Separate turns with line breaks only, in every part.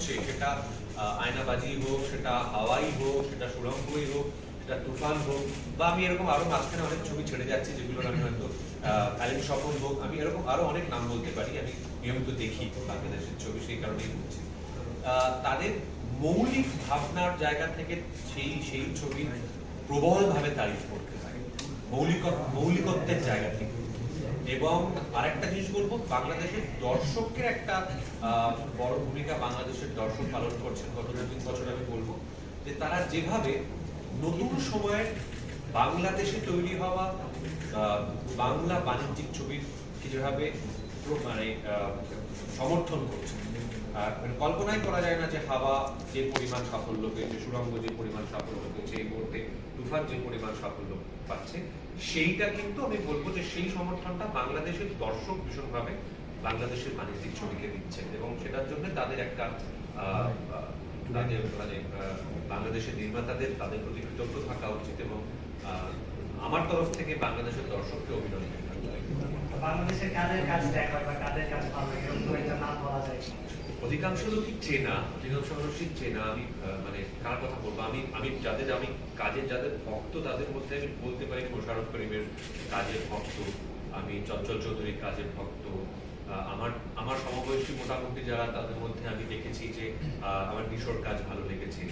হচ্ছে, সেটা আয়নাবাজি হোক, সেটা হাওয়াই হোক, সেটা সুরঙ্গই হোক, সেটা তুফান হোক, বা আমি এরকম আরও মাঝখানে অনেক ছবি ছেড়ে যাচ্ছি যেগুলোর আমি হয়তো কালীন স্বপন হোক, আমি এরকম আরও অনেক নাম বলতে পারি, আমি নিয়মিত দেখি বাংলাদেশের ছবি সেই কারণেই বলছি। তাদের মৌলিক ভাবনার জায়গা থেকে সেই সেই ছবি প্রবলভাবে তারিফ করতে পারে মৌলিক, মৌলিকত্বের জায়গা থেকে। এবং আরেকটা জিনিস বলব, বাংলাদেশের দর্শকের একটা বড় ভূমিকা বাংলাদেশের দর্শক পালন করছেন, গত দু তিন বছর আমি বলব, যে তারা যেভাবে নতুন সময়ের বাংলাদেশে তৈরি হওয়া বাংলা বাণিজ্যিক ছবির, যেভাবে মানে সমর্থন করছে। মানে কল্পনাই করা যায় না যে হাওয়া যে পরিমাণ সাফল্য পেয়েছে সুরঙ্গ যে পরিমাণ সাফল্য পেয়েছে এই মুহূর্তে, তুফান যে পরিমাণ সাফল্য পাচ্ছে, সেইটা কিন্তু আমি বলব যে সেই সমর্থনটা বাংলাদেশের দর্শক ভীষণভাবে বাংলাদেশের বাণিজ্যিক ছবিকে দিচ্ছে এবং সেটার জন্য তাদের একটা তাদের মানে বাংলাদেশের নির্মাতাদের তাদের প্রতি কৃতজ্ঞ থাকা উচিত এবং আমার তরফ থেকে বাংলাদেশের দর্শককে অভিনন্দন
বাংলাদেশের কাদের কাজ দেখা বা কাদের কাজ লাগে, এরকম একটা নাম বলা যায়।
অধিকাংশ লোকই চেনা, অধিকাংশ মানুষই চেনা, আমি মানে কার কথা বলব? আমি আমি যাদের, আমি কাজের, যাদের ভক্ত, তাদের মধ্যে আমি বলতে পারি মোশারফ করিমের কাজের ভক্ত, আমি চঞ্চল চৌধুরীর কাজের ভক্ত আমার আমার সমবয়সী মোটামুটি যারা, তাদের মধ্যে আমি দেখেছি যে আমার কিশোর কাজ ভালো লেগেছে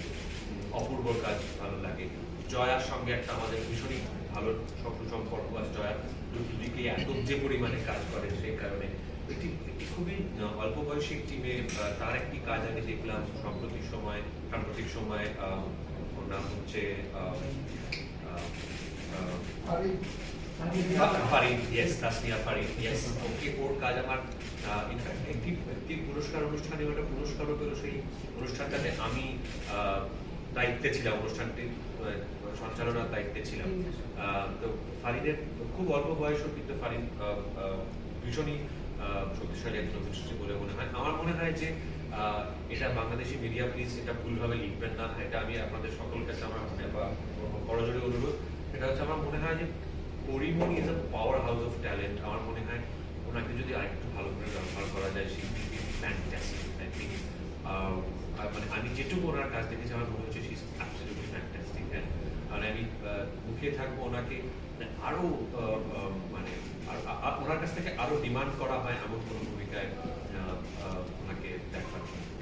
অপূর্বর কাজ ভালো লাগে। জয়ার সঙ্গে একটা আমাদের ভীষণই ভালো সম্পর্ক আছে জয়া দিকে এত যে পরিমাণে কাজ করে সেই কারণে। একটি একটি খুবই অল্প বয়সী একটি মেয়ে তার একটি কাজ আমি দেখলাম সাম্প্রতিক সময় সাম্প্রতিক সময় ওর নাম হচ্ছে পুরস্কার অনুষ্ঠানে ওটা পুরস্কারও পেল সেই অনুষ্ঠানটাতে। আমি আহ, দায়িত্বে ছিলাম অনুষ্ঠানটি সঞ্চালনার দায়িত্বে ছিলাম। তো ফারিনের খুব অল্প বয়সও কিন্তু আহ, ভীষণই শক্তিশালী একজন অভিনেত্রী বলে মনে হয়। আমার মনে হয় যে এটা বাংলাদেশি মিডিয়া প্লিজ এটা ভুলভাবে লিখবেন না। এটা আমি আপনাদের সকল কাছে আমার মানে বা করজোরে অনুরোধ। এটা হচ্ছে আমার মনে হয় যে Porimoni is a power house of talent আমার মনে হয় ওনাকে যদি আরেকটু ভালো করে ব্যবহার করা যায় সে ফ্যান্টাস্টিক আই থিঙ্ক আমি যেটুকু ওনার কাজ দেখেছি আমার মনে হচ্ছে শিস অ্যাবসলিউটলি ফ্যান্টাস্টিক হ্যাঁ? আর আমি মুখিয়ে থাকব ওনাকে আরও আহ, আহ, মানে আ- ওনার কাছ থেকে আরও ডিমান্ড করা হয় এমন কোনো ভূমিকায় ওনাকে দেখার ওনাকে